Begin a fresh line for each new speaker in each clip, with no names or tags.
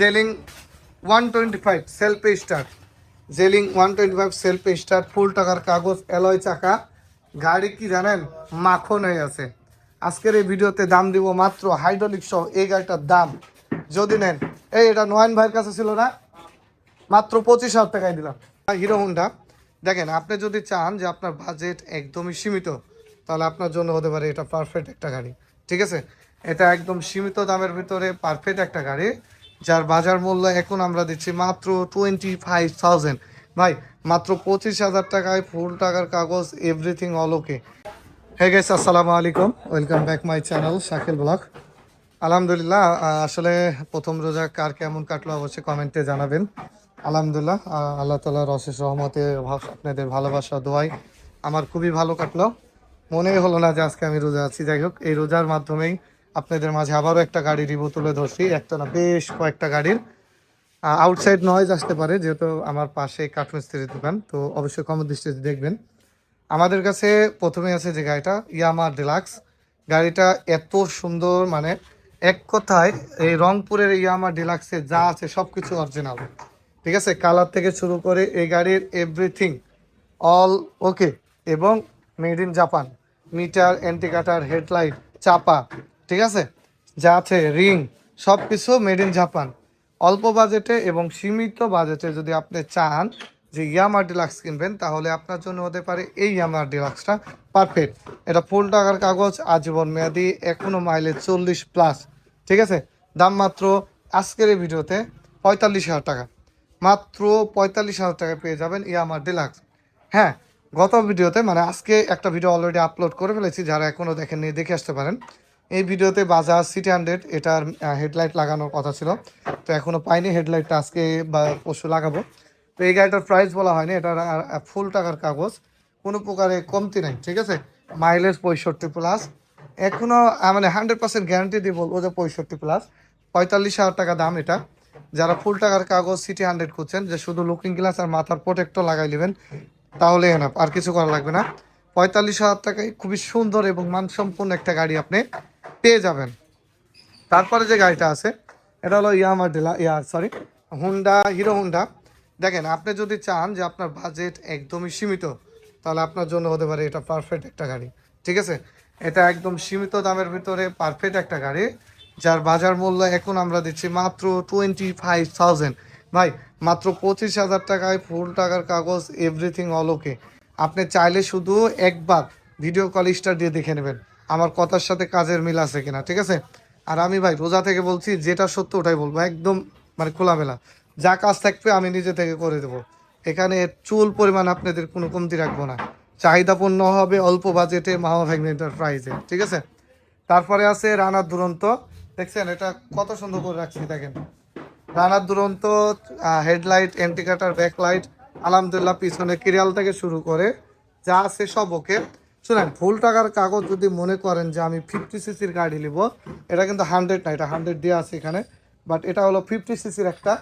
Jialing one twenty five self start Jialing one twenty five self start full টাকার কাগজ alloy চাকা। গাড়ি কি জানেন? মাখন হয়ে আছে। আজকের এই ভিডিওতে দাম দিব মাত্র হাইড্রোলিক সহ এই গাড়িটার দাম। যদি নেন, এই এটা নয়ন ভাইয়ের কাছে ছিল না? মাত্র পঁচিশ হাজার টাকায় দিলাম। হিরো হোন্ডা দেখেন, আপনি যদি চান যে আপনার বাজেট একদমই সীমিত, তাহলে আপনার জন্য হতে পারে এটা পারফেক্ট একটা গাড়ি। ঠিক আছে? এটা একদম সীমিত দামের ভিতরে পারফেক্ট একটা গাড়ি। যার বাজার মূল্য এখন আমরা দিচ্ছি মাত্র টোয়েন্টি ফাইভ থাউজেন্ড ভাই, মাত্র পঁচিশ হাজার টাকায় ফুল টাকার কাগজ everything all okay hey guys আসসালামু আলাইকুম। Welcome back my channel Shakil blog আলহামদুলিল্লাহ আসলে প্রথম রোজা কার কেমন কাটলো অবশ্যই কমেন্টে জানাবেন। আলহামদুলিল্লাহ আল্লাহ তালার অশেষ রহমতে আপনাদের ভালোবাসা, দোয়াই আমার খুবই ভালো কাটলো। মনে হলো না যে আজকে আমি রোজা আছি। যাই হোক, এই রোজার মাধ্যমেই আপনাদের মাঝে আবারও একটা গাড়ি রিভিউ তুলে ধরছি। একটা না বেশ কয়েকটা গাড়ির আউটসাইড নয়েজ আসতে পারে, যেহেতু আমার পাশে কাঠমিস্ত্রির দোকান, তো অবশ্যই কম দৃষ্টিতে দেখবেন। আমাদের কাছে প্রথমে আছে যে গাড়িটা ইয়ামা ডিলাক্স গাড়িটা এত সুন্দর মানে এক কথায় এই রংপুরের ইয়ামা ডিলাক্সে যা আছে সব কিছু অরিজিনাল ঠিক আছে? কালার থেকে শুরু করে এই গাড়ির এভরিথিং অল ওকে এবং মেড ইন জাপান মিটার অ্যান্টিকাটার হেডলাইট চাপা। ঠিক আছে? যা আছে, রিং সব কিছু মেড ইন জাপান অল্প বাজেটে এবং সীমিত বাজেটে যদি আপনি চান যে ইয়ামা ডিলাক্স কিনবেন, তাহলে আপনার জন্য হতে পারে এই ইয়ামা ডিলাক্সটা পারফেক্ট এটা ফুল টাকার কাগজ, আজীবন মেয়াদি, এখনও মাইলেজ চল্লিশ প্লাস ঠিক আছে? দাম মাত্র আজকের এই ভিডিওতে পঁয়তাল্লিশ হাজার টাকা। মাত্র পঁয়তাল্লিশ হাজার টাকা পেয়ে যাবেন ইয়ামা ডিলাক্স হ্যাঁ গত ভিডিওতে মানে আজকে একটা ভিডিও অলরেডি আপলোড করে ফেলেছি, যারা এখনও দেখেননি, দেখে আসতে পারেন। এই ভিডিওতে বাজাজ সিটি হান্ড্রেড, এটার হেডলাইট লাগানোর কথা ছিল। তো এখনও পাইনি হেডলাইটটা, আজকে বা পশু লাগাবো। তো এই গাড়িটার প্রাইস বলা হয়নি, এটার ফুল টাকার কাগজ। কোনো প্রকারে কমতি নাই, ঠিক আছে? মাইলেজ পঁয়ষট্টি প্লাস এখনও মানে হান্ড্রেড পার্সেন্ট গ্যারান্টি দিয়ে বলব যে পঁয়ষট্টি প্লাস পঁয়তাল্লিশ হাজার টাকা দাম এটা। যারা ফুল টাকার কাগজ সিটি হান্ড্রেড খুঁজছেন, যে শুধু লুকিং গ্লাস আর মাথার প্রোটেক্টর লাগাই নেবেন, তাহলে এনাফ আর কিছু করা লাগবে না। পঁয়তাল্লিশ হাজার টাকায় খুবই সুন্দর এবং মানসম্পন্ন একটা গাড়ি আপনি পেয়ে যাবেন। তারপরে যে গাড়িটা আছে, এটা হলো ইয়ামা ডিলা, ইয়া সরি হুন্ডা হিরো হুন্ডা দেখেন, আপনি যদি চান যে আপনার বাজেট একদমই সীমিত, তাহলে আপনার জন্য হতে পারে এটা পারফেক্ট একটা গাড়ি। ঠিক আছে? এটা একদম সীমিত দামের ভিতরে পারফেক্ট একটা গাড়ি, যার বাজার মূল্য এখন আমরা দিচ্ছি মাত্র টোয়েন্টি ফাইভ থাউজেন্ড ভাই, মাত্র পঁচিশ হাজার টাকায় ফুল টাকার কাগজ এভরিথিং অল ওকে আপনি চাইলে শুধু একবার ভিডিও কল স্টার দিয়ে দেখে নেবেন। আমার কথার সাথে কাজের মিল আছে কিনা, ঠিক আছে? আর আমি ভাই, রোজা থেকে বলছি, যেটা সত্য ওটাই বলব, একদম মানে খোলামেলা। যা কাজ থাকবে আমি নিজে থেকে করে দেবো। এখানে চুল পরিমাণ আপনাদের কোনো কমতি রাখব না। চাহিদাপূর্ণ হবে অল্প বাজেটে মামা ভ্যাগনেটার প্রাইজে ঠিক আছে? তারপরে আছে রানার দুরন্ত। দেখছেন, এটা কত সুন্দর করে রাখছি, দেখেন। রানার দুরন্ত হেডলাইট এন্টিকাটার ব্যাকলাইট আলহামদুলিল্লাহ, পিছনে কিরিয়াল থেকে শুরু করে যা আছে সব ওকে। শুনেন, ফুল টাকার কাগজ যদি মনে করেন যে আমি ফিফটি সিসির গাড়ি নিব, এটা কিন্তু হান্ড্রেড না, এটা হান্ড্রেড দিয়ে আছে এখানে বাট এটা হলো ফিফটি সিসির একটা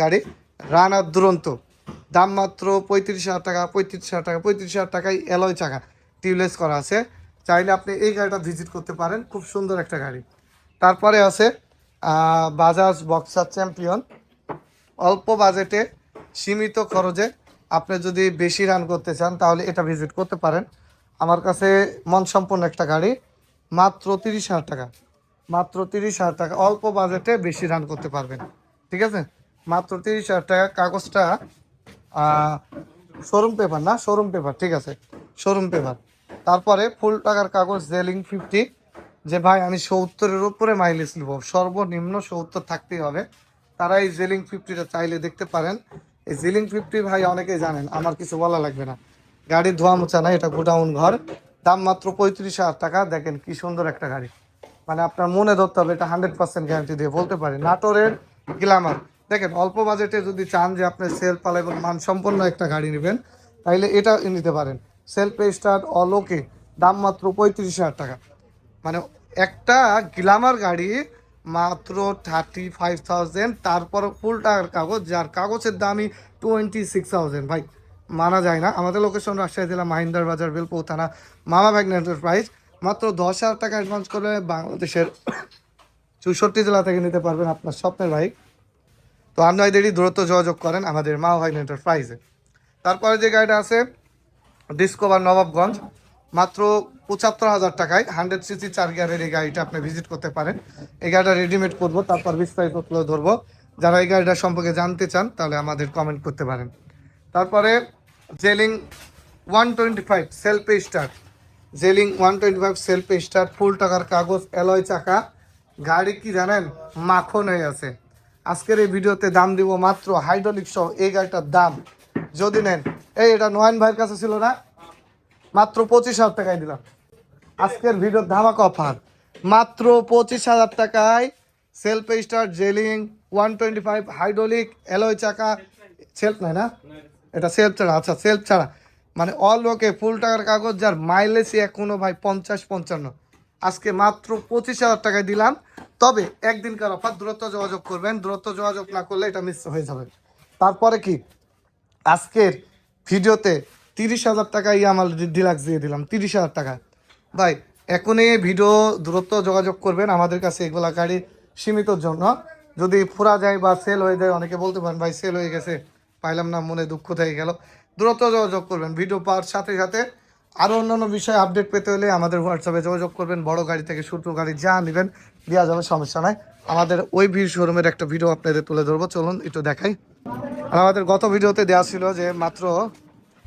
গাড়ি রানার দুরন্ত, দাম মাত্র পঁয়ত্রিশ হাজার টাকা, পঁয়ত্রিশ হাজার টাকা, পঁয়ত্রিশ হাজার টাকায় অ্যালয় চাকা টিউবলেস করা আছে, চাইলে আপনি এই গাড়িটা ভিজিট করতে পারেন, খুব সুন্দর একটা গাড়ি। তারপরে আছে বাজাজ বক্সার চ্যাম্পিয়ন অল্প বাজেটে সীমিত খরচে আপনি যদি বেশি রান করতে চান, তাহলে এটা ভিজিট করতে পারেন। আমার কাছে মনসম্পন্ন একটা গাড়ি, মাত্র তিরিশ হাজার টাকা। মাত্র তিরিশ হাজার টাকা, অল্প বাজেটে বেশি রান করতে পারবেন। ঠিক আছে? মাত্র তিরিশ হাজার টাকা, কাগজটা শোরুম পেপার না শোরুম পেপার ঠিক আছে? শোরুম পেপার তারপরে ফুল টাকার কাগজ জেলিং ফিফটি যে ভাই, আমি সত্তরের উপরে মাইলেজ নিব। সর্বনিম্ন সত্তর থাকতেই হবে। তারা এই জেলিং ফিফটিটা চাইলে দেখতে পারেন। এই জেলিং ফিফটি ভাই অনেকেই জানেন, আমার কিছু বলা লাগবে না। গাড়ির ধোয়া মোছা না এটা গোডাউন ঘর। দাম মাত্র পঁয়ত্রিশ হাজার টাকা। দেখেন কি সুন্দর একটা গাড়ি। মানে আপনার মনে ধরতে হবে, এটা হান্ড্রেড পার্সেন্ট গ্যারান্টি দিয়ে বলতে পারি। নাটোরের গ্ল্যামার দেখেন, অল্প বাজেটে যদি চান যে আপনি সেলফ এবং মানসম্পন্ন একটা গাড়ি নেবেন, তাইলে এটা নিতে পারেন। সেলফ স্টার্ট অল ওকে দাম মাত্র পঁয়ত্রিশ হাজার টাকা। মানে একটা গ্ল্যামার গাড়ি মাত্র থার্টি ফাইভ থাউজেন্ড তারপর ফুল টাকার কাগজ, যার কাগজের দামই টোয়েন্টি সিক্স থাউজেন্ড ভাই মানা যায় না। আমাদের লোকেশন রাজশাহী জেলা মাহিন্দার বাজার বেলপৌ থানা, মামা ব্যাগ এন্টারপ্রাইজ মাত্র দশ হাজার টাকা অ্যাডভান্স করলে বাংলাদেশের চৌষট্টি জেলা থেকে নিতে পারবেন আপনার স্বপ্নের বাইক তো আপনাদেরই দ্রুত যোগাযোগ করেন আমাদের মা ভাই এন্টারপ্রাইজে তারপরে যে গাড়িটা আছে ডিসকভার নবাবগঞ্জ, মাত্র পঁচাত্তর হাজার টাকায় হান্ড্রেড সিসি চার গিয়ারের এই গাড়িটা আপনি ভিজিট করতে পারেন। এই গাড়িটা রেডিমেড করব, তারপর বিস্তারিত তুলে ধরবো। যারা এই গাড়িটা সম্পর্কে জানতে চান, তাহলে আমাদের কমেন্ট করতে পারেন। তারপরে জেলিং one twenty five self star. জেলিং one twenty five self star, ফুল টাকার কাগজ, অ্যালয় চাকা, গাড়ি কি জানেন? মাখন হয়ে আছে। আজকের এই ভিডিওতে দাম দিব মাত্র হাইড্রোলিক সহ এই গাড়িটার দাম। যদি নেন, এই এটা নয়ন ভাইয়ের কাছে ছিল না? মাত্র পঁচিশ হাজার টাকায় দিলাম। আজকের ভিডিওর ধামাকা অফার। মাত্র পঁচিশ হাজার টাকায় self star, জেলিং, one twenty five, hydraulic, alloy চাকা, সেলফ নাই না? এটা সেলফ ছাড়া আচ্ছা সেলফ ছাড়া। মানে অল ওকে ফুল টাকার কাগজ যার মাইলেজই এখনও ভাই পঞ্চাশ, পঞ্চান্ন। আজকে মাত্র পঁচিশ হাজার টাকায় দিলাম। তবে একদিনকার অফার দ্রুত যোগাযোগ করবেন। দ্রুত যোগাযোগ না করলে এটা মিস হয়ে যাবে। তারপরে কি? আজকের ভিডিওতে তিরিশ হাজার টাকা আমার ডিলাক্স দিয়ে দিলাম, তিরিশ হাজার টাকা। ভাই, এখনই ভিডিও দ্রুত যোগাযোগ করবেন আমাদের কাছে এগুলা গাড়ি সীমিতর জন্য। যদি ফুরা যায় বা সেল হয়ে যায়, অনেকে বলতে পারেন, ভাই সেল হয়ে গেছে। পাইলাম না, মনে দুঃখ থেকে গেল। দ্রুত যোগাযোগ করবেন ভিডিও পাওয়ার সাথে সাথে আরও অন্যান্য বিষয়ে আপডেট পেতে হলে আমাদের হোয়াটসঅ্যাপে যোগাযোগ করবেন, বড় গাড়ি থেকে ছোটো গাড়ি যা নেবেন দেওয়া যাবে, সমস্যা নাই। আমাদের ওই ভিড় শোরুমের একটা ভিডিও আপনাদের তুলে ধরবো, চলুন একটু দেখাই। আর আমাদের গত ভিডিওতে দেওয়া ছিল যে মাত্র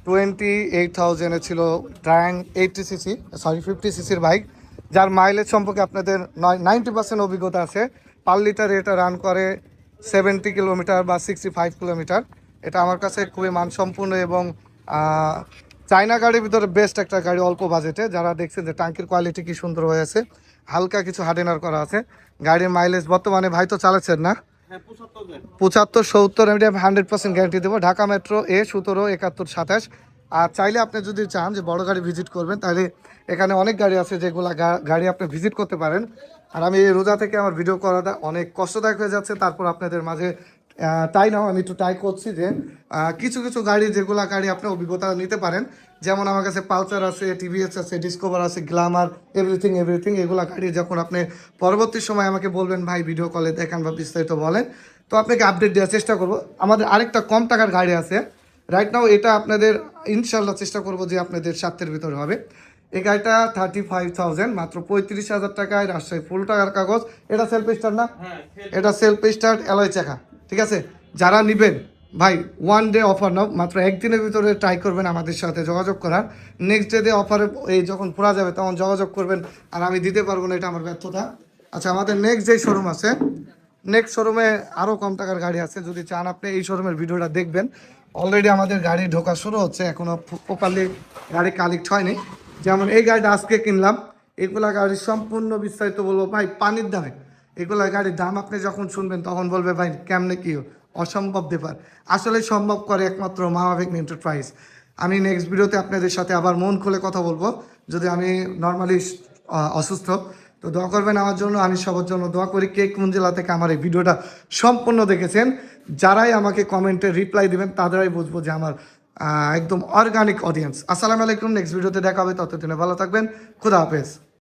টোয়েন্টি এইট থাউজেন্ডে ছিল ট্রায়াং এইটটি সিসি সরি ফিফটি সিসির বাইক যার মাইলেজ সম্পর্কে আপনাদের নয় নাইনটি পার্সেন্ট অভিজ্ঞতা আছে। পার লিটার এটা রান করে সেভেন্টি কিলোমিটার বা সিক্সটি ফাইভ কিলোমিটার এটা আমার কাছে খুবই মানসম্পন্ন এবং চায়না গাড়ির ভিতরে বেস্ট একটা গাড়ি অল্প বাজেটে যারা দেখছেন যে টাঙ্কির কোয়ালিটি কি সুন্দর হয়ে আছে হালকা কিছু হার্ডেনার করা আছে। গাড়ির মাইলেজ বর্তমানে ভাই তো চালাচ্ছেন না? পঁচাত্তর সত্তর আমি হান্ড্রেড পার্সেন্ট গ্যারান্টি দেবো। ঢাকা মেট্রো এ সতেরো একাত্তর সাতাশ। আর চাইলে আপনি যদি চান যে বড় গাড়ি ভিজিট করবেন তাহলে এখানে অনেক গাড়ি আছে যেগুলো গাড়ি আপনি ভিজিট করতে পারেন। আর আমি এই রোজা থেকে আমার ভিডিও করাটা অনেক কষ্টদায়ক হয়ে যাচ্ছে। তারপর আপনাদের মাঝে তাই নাও আমি একটু ট্রাই করছি যে কিছু কিছু গাড়ি যেগুলো গাড়ি আপনি অভিজ্ঞতা নিতে পারেন যেমন আমার কাছে পালসার আছে টিভিএস আছে ডিসকভার আছে গ্লামার এভরিথিং এভরিথিং এগুলো গাড়ি যখন আপনি পরবর্তী সময় আমাকে বলবেন ভাই ভিডিও কলে দেখান বা বিস্তারিত বলেন তো আপনাকে আপডেট দেওয়ার চেষ্টা করব। আমাদের আরেকটা কম টাকার গাড়ি আছে। রাইট নাও এটা আপনাদের ইনশাল্লাহ চেষ্টা করব যে আপনাদের স্বার্থের ভিতরে হবে। এই গাড়িটা থার্টি ফাইভ থাউজেন্ড মাত্র পঁয়ত্রিশ হাজার টাকায় রাজশাহী ফুল টাকার কাগজ। এটা সেলফ স্টার না এটা সেলফ স্টার অ্যালয় চাকা। ঠিক আছে? যারা নেবেন, ভাই ওয়ান ডে অফার নাও, মাত্র একদিনের ভিতরে ট্রাই করবেন আমাদের সাথে যোগাযোগ করার। নেক্সট ডে অফারে এই যখন পুরা যাবে, তখন যোগাযোগ করবেন আর আমি দিতে পারব না, এটা আমার ব্যর্থতা। আচ্ছা আমাদের নেক্সট যে শোরুম আছে নেক্সট শোরুমে আরও কম টাকার গাড়ি আছে। যদি চান আপনি এই শোরুমের ভিডিওটা দেখবেন। অলরেডি আমাদের গাড়ি ঢোকা শুরু হচ্ছে এখনও প্রপারলি গাড়ি কালেক্ট হয়নি। যেমন এই গাড়িটা আজকে কিনলাম, এগুলা গাড়ির সম্পূর্ণ বিস্তারিত বলব। ভাই, পানির দামে। এগুলা গাড়ির দাম আপনি যখন শুনবেন তখন বলবে, ভাই, কেমনে কি অসম্ভব ব্যাপার। আসলে সম্ভব করে একমাত্র মামাভিক এন্টারপ্রাইজ আমি নেক্সট ভিডিওতে আপনাদের সাথে আবার মন খুলে কথা বলব। যদি আমি নর্মালি অসুস্থ, তো দোয়া করবেন আমার জন্য, আমি সবার জন্য দোয়া করি। কে কোন জেলা থেকে আমার এই ভিডিওটা সম্পূর্ণ দেখেছেন, যারাই আমাকে কমেন্টে রিপ্লাই দিবেন, তাদেরাই বুঝব যে আমার একদম অর্গানিক অডিয়েন্স আসসালামু আলাইকুম নেক্সট ভিডিওতে দেখা হবে, ততদিনে ভালো থাকবেন। খুদা হাফেজ।